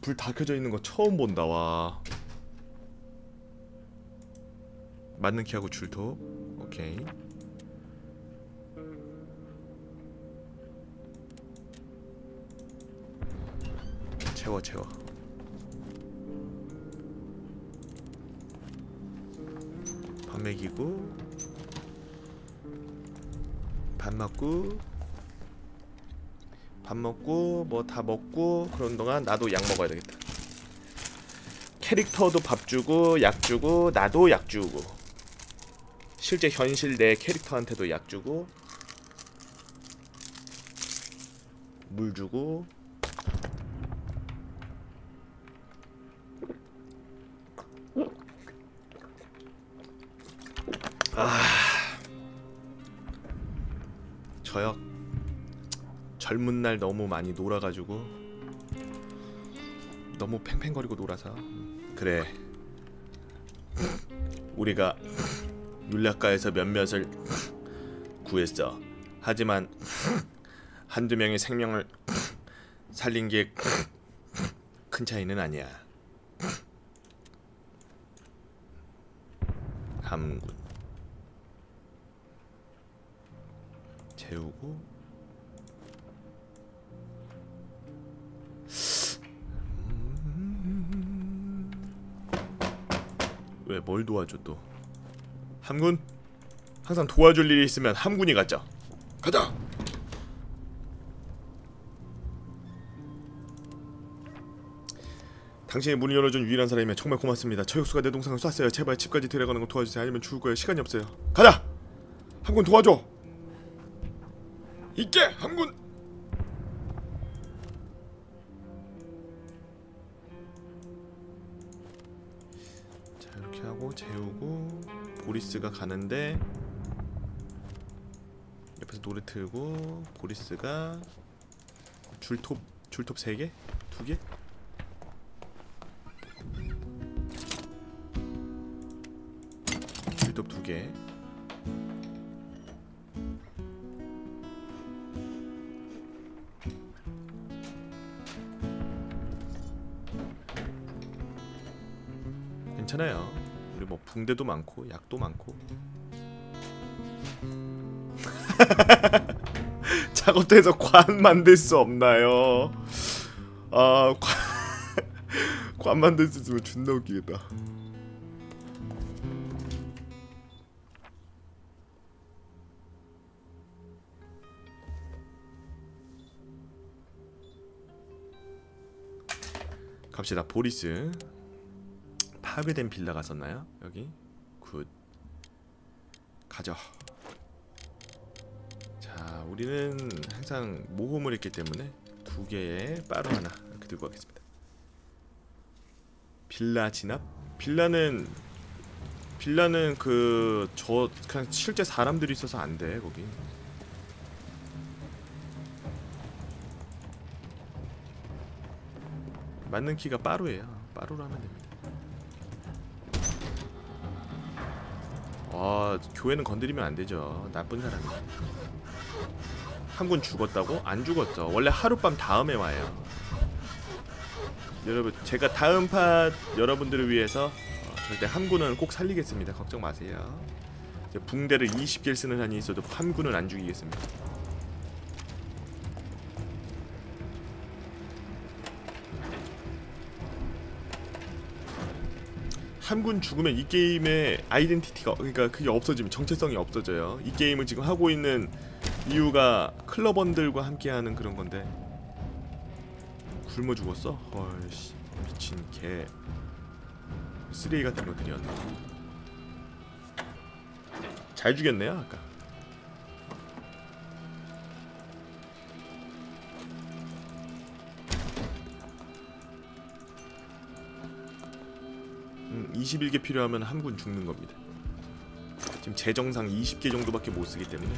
불 다 켜져 있는 거 처음 본다 와. 맞는 키하고 줄톱 오케이. 채워 채워. 밥 먹이고 밥 먹고 밥 먹고 뭐 다 먹고 그런 동안 나도 약 먹어야 되겠다. 캐릭터도 밥 주고 약 주고 나도 약 주고. 실제 현실 내 캐릭터한테도 약 주고 물 주고 젊은 날 너무 많이 놀아가지고 너무 팽팽거리고 놀아서. 그래. 우리가 율약가에서 몇몇을 구했어. 하지만 한두 명의 생명을 살린 게 큰 차이는 아니야. 함군 재우고 왜 뭘 도와줘 또 함군 항상 도와줄 일이 있으면 함군이 가자 가자 당신이 문을 열어준 유일한 사람이면 정말 고맙습니다. 저역수가 내 동상을 쐈어요. 제발 집까지 데려가는 거 도와주세요. 아니면 죽을 거예요. 시간이 없어요. 가자. 함군 도와줘. 있게 함군. 하고 재우고 보리스가 가는데 옆에서 노래 틀고 보리스가 줄톱 줄톱 세 개? 두 개? 줄톱 두 개. 괜찮아요. 우리 뭐 붕대도 많고 약도 많고. 작업대에서 관 만들 수 없나요? 아, 관, 관 만들 수 있으면 존나 웃기겠다. 갑시다. 보리스. 파괴된 빌라 갔었나요? 여기 굿 가죠. 자, 우리는 항상 모험을 했기 때문에 두 개의 빠루 하나 이렇게 들고 가겠습니다. 빌라 진압? 빌라는 빌라는 그 저 그냥 실제 사람들이 있어서 안 돼 거기. 맞는 키가 빠루예요. 빠루로 하면 됩니다. 아 교회는 건드리면 안 되죠. 나쁜 사람이. 한 군 죽었다고? 안 죽었죠. 원래 하룻밤 다음에 와요. 여러분 제가 다음 팟 여러분들을 위해서 어, 절대 함군은 꼭 살리겠습니다. 걱정 마세요. 붕대를 20개를 쓰는 한이 있어도 함군은 안 죽이겠습니다. 함군 죽으면 이 게임의 아이덴티티가 그러니까 그게 없어지면 정체성이 없어져요. 이 게임을 지금 하고 있는 이유가 클러번들과 함께하는 그런 건데 굶어 죽었어? 헐씨 미친 개 쓰레기 같은 것들이었나? 잘 죽였네요 아까. 21개 필요하면 한 군 죽는 겁니다. 지금 재정상 20개 정도밖에 못 쓰기 때문에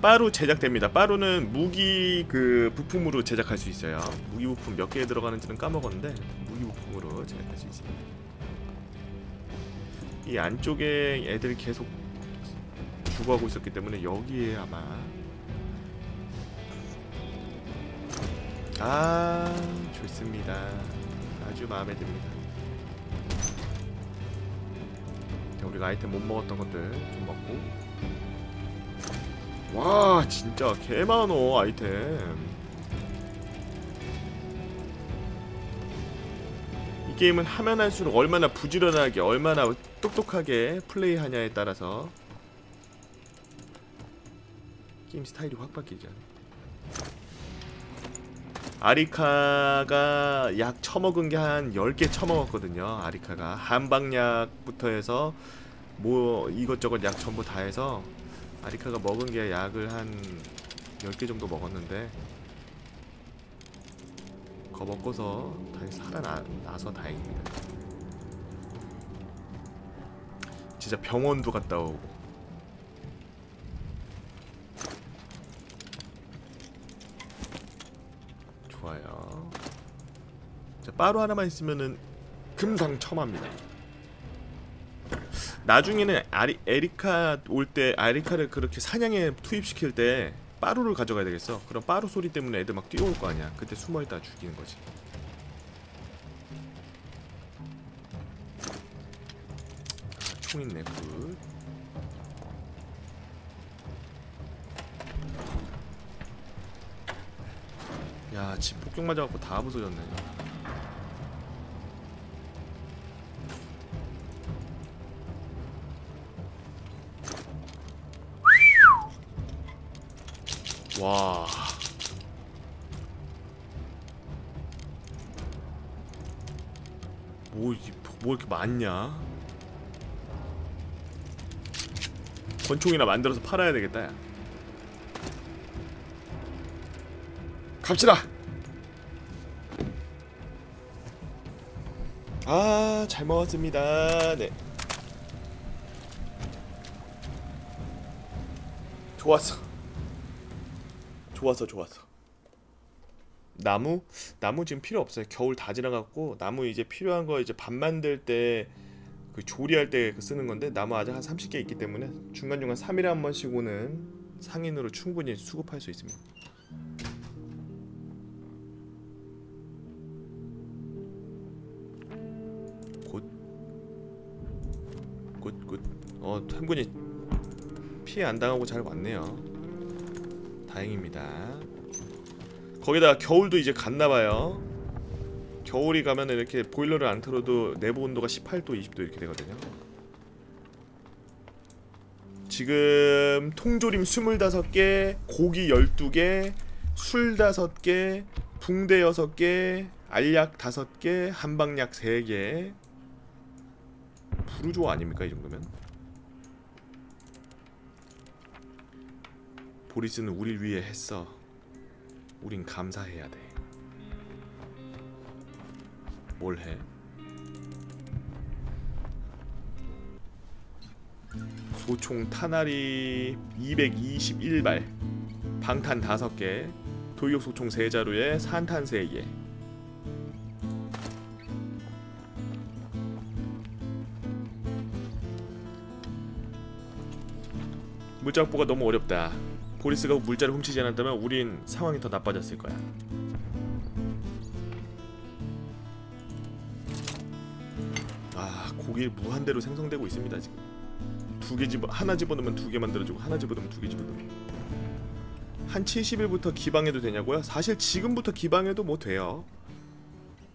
빠루 제작됩니다. 빠루는 무기 그 부품으로 제작할 수 있어요. 무기 부품 몇 개에 들어가는지는 까먹었는데 무기 부품으로 제작할 수 있습니다. 이 안쪽에 애들이 계속 죽어가고 있었기 때문에 여기에 아마 아 좋습니다. 아주 마음에 듭니다. 우리가 아이템 못 먹었던 것들 좀 먹고. 와, 진짜 개 많어 아이템. 이 게임은 하면 할수록 얼마나 부지런하게, 얼마나 똑똑하게 플레이하냐에 따라서 게임 스타일이 확 바뀌죠. 아 리카가 약 처먹은 게 한 10개 처먹었거든요. 아리카가 한방약부터 해서 뭐 이것저것 약 전부 다 해서 아리카가 먹은 게 약을 한 10개 정도 먹었는데 거 먹고서 다시 살아나서 다행입니다. 진짜 병원도 갔다 오고 좋아요. 자, 빠루 하나만 있으면은 금상첨화입니다. 나중에는 아리, 에리카 올때 아리카를 그렇게 사냥에 투입시킬 때 빠루를 가져가야 되겠어. 그럼 빠루 소리 때문에 애들 막 뛰어올 거 아니야. 그때 숨어 있다 죽이는 거지. 아, 총 있네. 굿. 야, 집 폭격 맞아갖고 다 부서졌네. 와. 뭐, 이- 뭐 이렇게 많냐? 권총이나 만들어서 팔아야 되겠다, 야. 갑시다. 아, 잘 먹었습니다. 네. 좋았어. 좋았어, 좋았어. 나무? 나무 지금 필요 없어요. 겨울 다 지나갔고 나무 이제 필요한 거 이제 밥 만들 때 그 조리할 때 쓰는 건데 나무 아직 한 30개 있기 때문에 중간중간 3일에 한 번씩 오는 상인으로 충분히 수급할 수 있습니다. 굿굿 어한 분이 피해 안 당하고 잘 왔네요 다행입니다. 거기다가 겨울도 이제 갔나봐요. 겨울이 가면 이렇게 보일러를 안 틀어도 내부 온도가 18도 20도 이렇게 되거든요. 지금 통조림 25개 고기 12개 술 5개 붕대 6개 알약 5개 한방약 3개. 부르조 아닙니까 이 정도면? 보리스는 우릴 위해 했어. 우린 감사해야 돼. 뭘 해? 소총 탄알이 221발, 방탄 5개, 돌격 소총 3자루에 산탄 3개. 물자 확보가 너무 어렵다. 보리스가 물자를 훔치지 않았다면 우린 상황이 더 나빠졌을 거야. 아 고기 무한대로 생성되고 있습니다 지금. 두 개 집어 하나 집어넣으면 두 개 만들어주고 하나 집어넣으면 두 개 집어넣고. 한 70일부터 기방해도 되냐고요? 사실 지금부터 기방해도 뭐 돼요.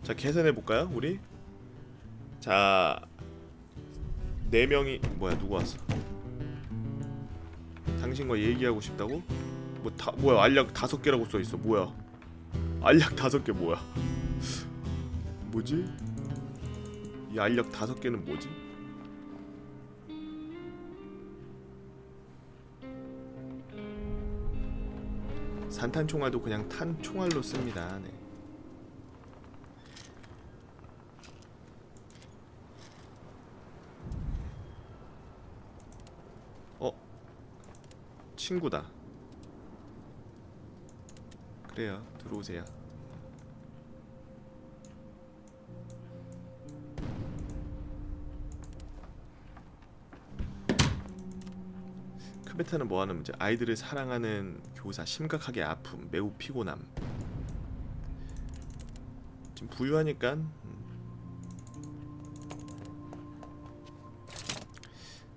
자 계산해 볼까요 우리? 자. 네 명이 뭐야 누구 왔어? 당신과 얘기하고 싶다고? 뭐 다 뭐야 알약 다섯 개라고 써 있어 뭐야? 알약 다섯 개 뭐야? 뭐지? 이 알약 다섯 개는 뭐지? 산탄 총알도 그냥 탄 총알로 씁니다. 네. 친구다. 그래요. 들어오세요. 크베타는 뭐하는 문제? 아이들을 사랑하는 교사 심각하게 아픔, 매우 피곤함. 지금 부유하니까 음.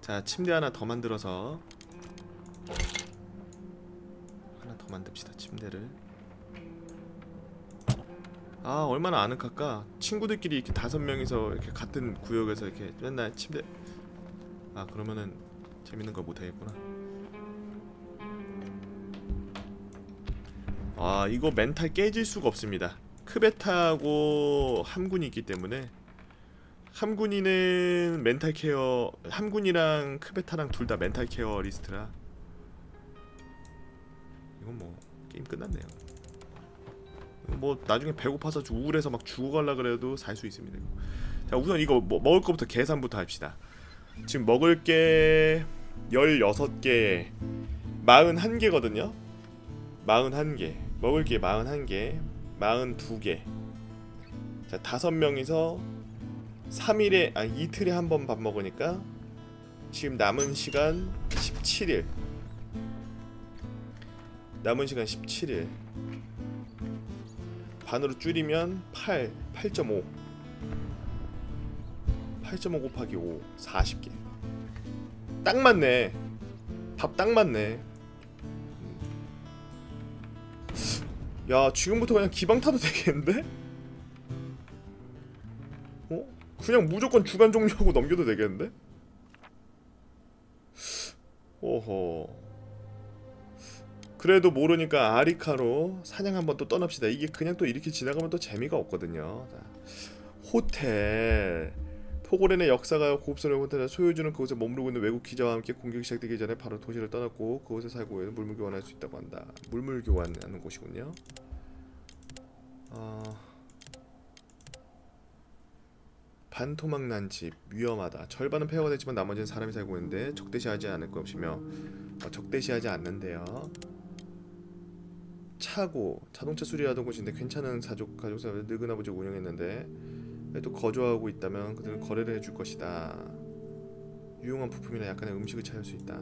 자 침대 하나 더 만들어서 만듭시다 침대를. 아 얼마나 아늑할까 친구들끼리 이렇게 다섯 명이서 이렇게 같은 구역에서 이렇게 맨날 침대. 아 그러면은 재밌는 걸 못하겠구나. 아 이거 멘탈 깨질 수가 없습니다. 크베타하고 함군이 있기 때문에. 함군이는 멘탈 케어 함군이랑 크베타랑 둘 다 멘탈 케어 리스트라 이건 뭐 게임 끝났네요. 뭐 나중에 배고파서 우울해서 막 죽어갈라 그래도 살 수 있습니다 자 우선 이거 뭐, 먹을 거부터 계산부터 합시다. 지금 먹을 게 16개 41개거든요. 41개 먹을 게 41개 42개. 자 다섯 명이서 3일에 아 이틀에 한 번 밥 먹으니까 지금 남은 시간 17일 남은 시간 17일. 반으로 줄이면 8 8.5 8.5 곱하기 5 40개. 딱 맞네. 밥딱 맞네. 야 지금부터 그냥 기방 타도 되겠는데? 어? 그냥 무조건 주간 종료하고 넘겨도 되겠는데? 오호 그래도 모르니까 아리카로 사냥 한번 또 떠납시다. 이게 그냥 또 이렇게 지나가면 또 재미가 없거든요. 자, 호텔. 포고렌의 역사가 곱선을 호텔에 소유주는 그곳에 머무르고 있는 외국 기자와 함께 공격이 시작되기 전에 바로 도시를 떠났고 그곳에 살고 있는 물물 교환할 수 있다고 한다. 물물 교환하는 곳이군요. 어... 반토막 집. 위험하다. 절반은 폐허가 됐지만 나머지는 사람이 살고 있는데 적대시하지 않을 것이며 어, 적대시하지 않는데요. 차고 자동차 수리하던 곳인데 괜찮은 사족 가족사 늙은 아버지가 운영했는데 또 거주하고 있다면 그들은 거래를 해줄 것이다. 유용한 부품이나 약간의 음식을 찾을 수 있다.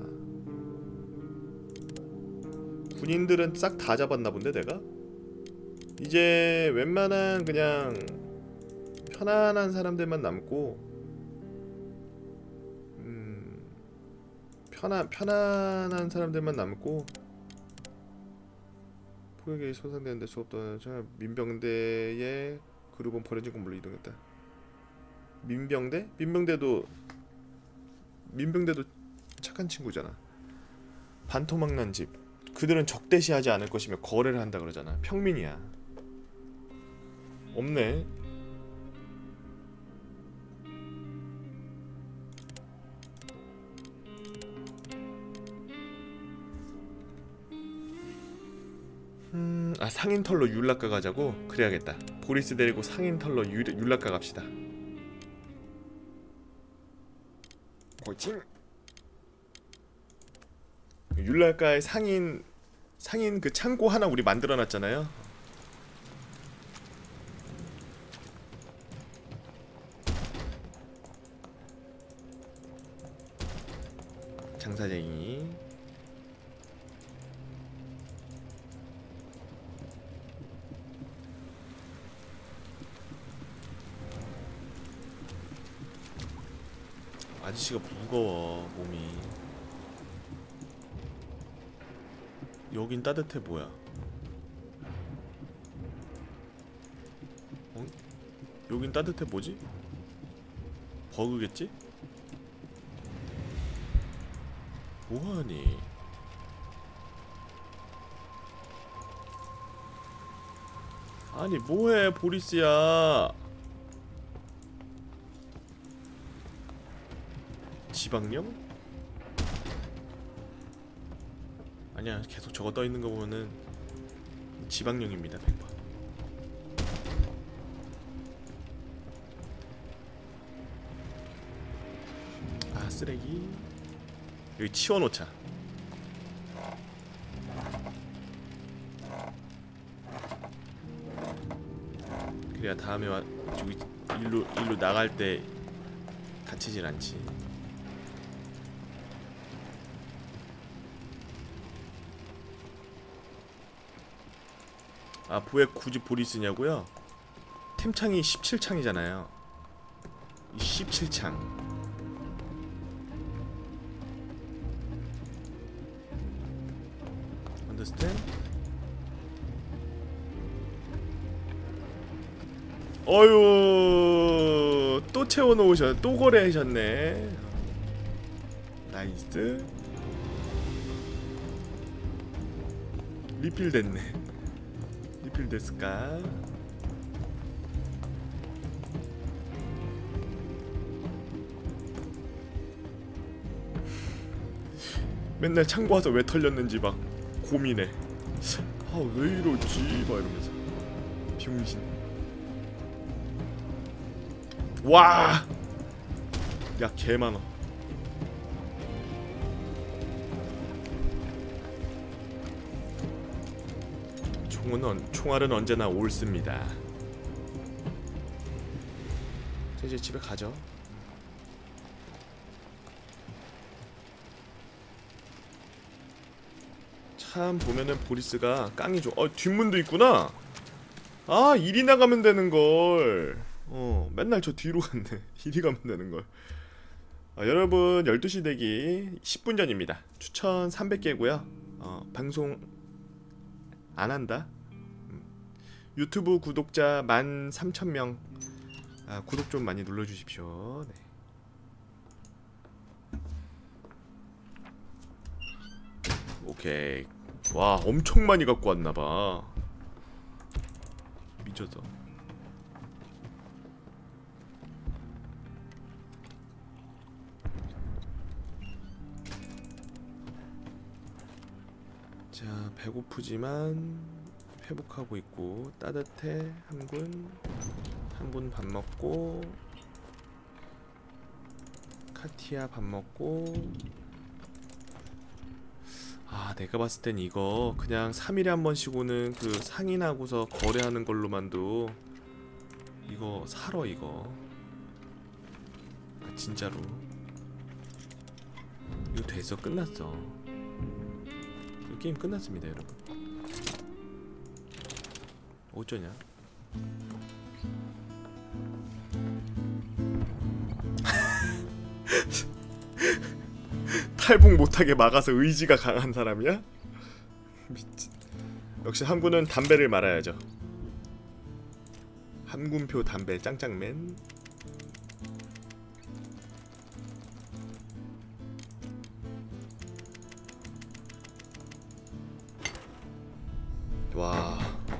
군인들은 싹 다 잡았나 본데 내가? 이제 웬만한 그냥 편안한 사람들만 남고 음 편안 편안한 사람들만 남고 포격이 손상되는데 수업도 저 민병대의 그룹은 버려진 건물로 이동했다. 민병대? 민병대도 민병대도 착한 친구잖아. 반토막난 집. 그들은 적대시하지 않을 것이며 거래를 한다 그러잖아. 평민이야. 없네. 아 상인털로 율락가 가자고 그래야겠다. 보리스 데리고 상인털로 율, 율락가 갑시다. 고칭. 율락가의 상인 상인 그 창고 하나 우리 만들어놨잖아요. 아저씨가 무거워 몸이 여긴 따뜻해 뭐야 어? 여긴 따뜻해 뭐지? 버그겠지? 뭐하니 아니 뭐해 보리스야 지방령? 아니야 계속 저거 떠있는 거 보면은 지방령입니다 100번. 아 쓰레기. 여기 치워놓자. 그래야 다음에 와 저기 일로 일로 나갈 때 다치질 않지 아왜 굳이 볼이 쓰냐고요? 템창이 17창이잖아요. 이 17창. understand? 어유 또 채워 놓으셨, 또 거래하셨네. 나이스. 리필 됐네. 리필 됐을까? 맨날 창고 와서 왜 털렸는지 막 고민해. 아왜 이러지? 막 이러면서 병신. 와! 야, 개 많아. 언, 총알은 언제나 옳습니다. 자, 이제 집에 가죠. 참 보면은 보리스가 깡이 좋아. 어 뒷문도 있구나. 아 이리 나가면 되는 걸. 어 맨날 저 뒤로 갔네. 이리 가면 되는 걸. 아, 여러분 12시 대기 10분 전입니다. 추천 300개고요. 어, 방송 안 한다. 음. 유튜브 구독자 13,000명. 아, 구독 좀 많이 눌러 주십시오. 네. 오케이. 와, 엄청 많이 갖고 왔나 봐. 미쳤어. 자, 배고프지만 회복하고 있고 따뜻해. 한군 한군 밥 먹고 카티아 밥 먹고. 아 내가 봤을 땐 이거 그냥 3일에 한 번씩 오는 그 상인하고서 거래하는 걸로만도 이거 사러 이거. 아 진짜로. 이거 됐어 끝났어. 이 게임 끝났습니다 여러분 어쩌냐 탈북 못하게 막아서 의지가 강한 사람이야? 미친. 역시 한군은 담배를 말아야죠. 한군표 담배 짱짱맨.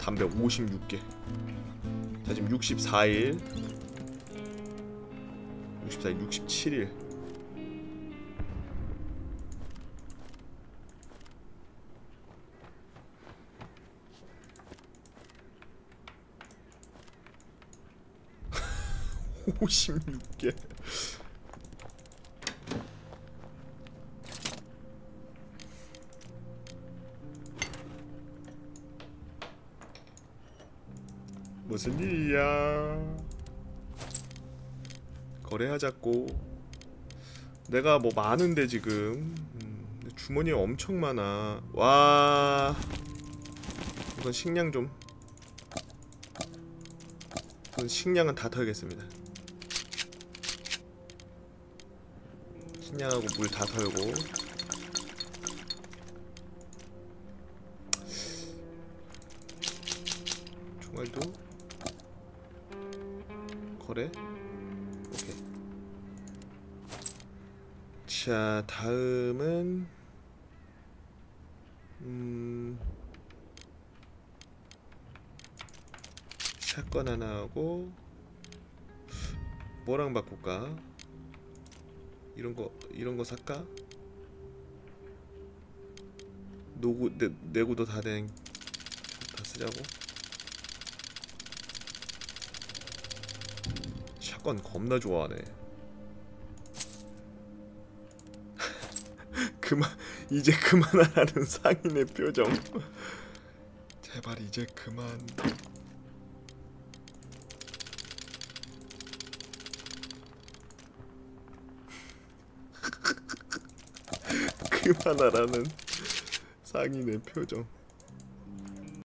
담배 56개. 자 지금 64일. 64일, 67일. 오십육 개 무슨 일이야? 거래하자고. 내가 뭐 많은데 지금 음, 주머니에 엄청 많아. 와. 우선 식량 좀. 우선 식량은 다 털겠습니다. 식량하고 물 다 털고. 총알도 거래. 오케이. 자, 다음은 음 샷건 하나 하고 뭐랑 바꿀까? 이런 거 이런 거 살까? 노구 내, 내구도 다 된 다 쓰자고. 샷건 겁나 좋아하네. 그만 이제 그만하라는 상인의 표정. 제발 이제 그만. 그만하라는 상인의 표정.